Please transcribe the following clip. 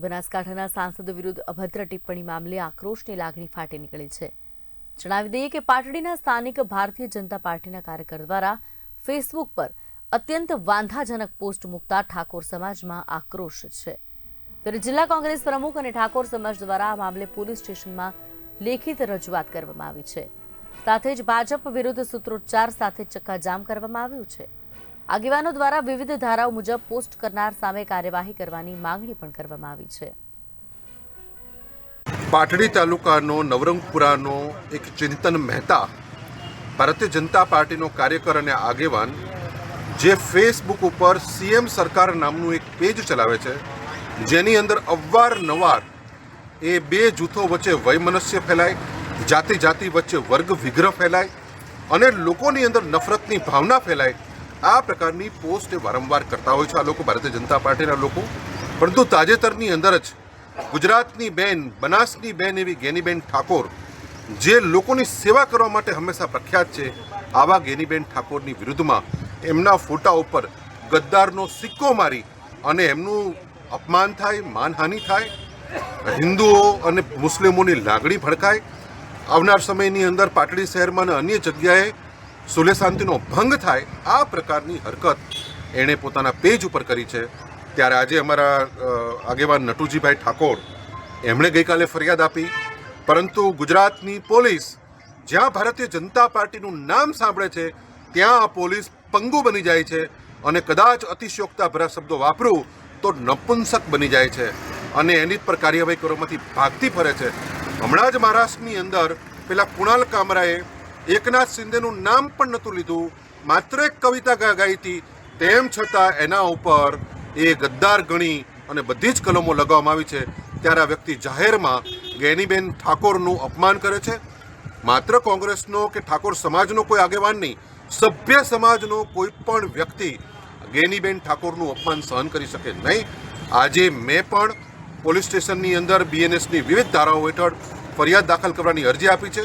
બનાસકાંઠાના સાંસદ વિરુદ્ધ અભદ્ર ટિપ્પણી મામલે આક્રોશની લાગણી ફાટી નીકળી છે. જણાવી દઈએ કે પાટડીના સ્થાનિક ભારતીય જનતા પાર્ટીના કાર્યકર દ્વારા ફેસબુક પર અત્યંત વાંધાજનક પોસ્ટ મૂકતા ઠાકોર સમાજમાં આક્રોશ છે. ત્યારે જિલ્લા કોંગ્રેસ પ્રમુખ અને ઠાકોર સમાજ દ્વારા આ મામલે પોલીસ સ્ટેશનમાં લેખિત રજૂઆત કરવામાં આવી છે. સાથે જ ભાજપ વિરુદ્ધ સૂત્રોચ્ચાર સાથે ચક્કાજામ કરવામાં આવ્યું છે. આગેવાનો દ્વારા વિવિધ ધારાઓ મુજબ પોસ્ટ કરનાર સામે કાર્યવાહી કરવાની માંગણી પણ કરવામાં આવી છે. પાટડી તાલુકાનો નવરંગપુરાનો એક ચિંતન મહેતા, ભારતીય જનતા પાર્ટીનો કાર્યકર અને આગેવાન, જે ફેસબુક ઉપર સીએમ સરકાર નામનું એક પેજ ચલાવે છે, જેની અંદર અવારનવાર એ બે જૂથો વચ્ચે વયમનસ્ય ફેલાય જાતિ જાતિ વચ્ચે વર્ગ વિગ્રહ ફેલાય અને લોકોની અંદર નફરતની ભાવના ફેલાય આ પ્રકારની પોસ્ટ વારંવાર કરતા હોય છે આ લોકો, ભારતીય જનતા પાર્ટીના લોકો. પરંતુ તાજેતરની અંદર જ ગુજરાતની બેન, બનાસની બેન એવી ગેનીબેન ઠાકોર, જે લોકોની સેવા કરવા માટે હંમેશા પ્રખ્યાત છે, આવા ગેનીબેન ઠાકોરની વિરુદ્ધમાં એમના ફોટા ઉપર ગદ્દારનો સિક્કો મારી અને એમનું અપમાન થાય, માનહાનિ થાય, હિન્દુઓ અને મુસ્લિમોની લાગણી ભડકાય. આવનાર સમયની અંદર પાટડી શહેરમાં અને અન્ય જગ્યાએ સુલે શાંતિનો ભંગ થાય આ પ્રકારની હરકત એણે પોતાના પેજ ઉપર કરી છે. ત્યારે આજે અમારા આગેવાન નટુજીભાઈ ઠાકોર એમણે ગઈકાલે ફરિયાદ આપી. પરંતુ ગુજરાતની પોલીસ જ્યાં ભારતીય જનતા પાર્ટીનું નામ સાંભળે છે, ત્યાં આ પોલીસ પંગુ બની જાય છે અને કદાચ અતિશયોક્તા ભરા શબ્દો વાપરું તો નપુંસક બની જાય છે અને એની જ પર કાર્યવાહી કરવામાંથી ભાગતી ફરે છે. હમણાં જ મહારાષ્ટ્રની અંદર પેલા કુણાલ કામરાએ એકનાથ શિંદેનું નામ પણ નહોતું લીધું. માત્ર એક કવિતા ગાઈ હતી. તેમ છતાં એના ઉપર એ ગદ્દાર ગણી અને બધી જ કલમો લગાવવામાં આવી છે. ત્યારે આ વ્યક્તિ જાહેરમાં ગેનીબેન ઠાકોરનું અપમાન કરે છે. માત્ર કોંગ્રેસનો કે ઠાકોર સમાજનો કોઈ આગેવાન નહીં, સભ્ય સમાજનો કોઈ પણ વ્યક્તિ ગેનીબેન ઠાકોરનું અપમાન સહન કરી શકે નહીં. આજે મેં પણ પોલીસ સ્ટેશનની અંદર બીએનએસની વિવિધ ધારાઓ હેઠળ ફરિયાદ દાખલ કરવાની અરજી આપી છે.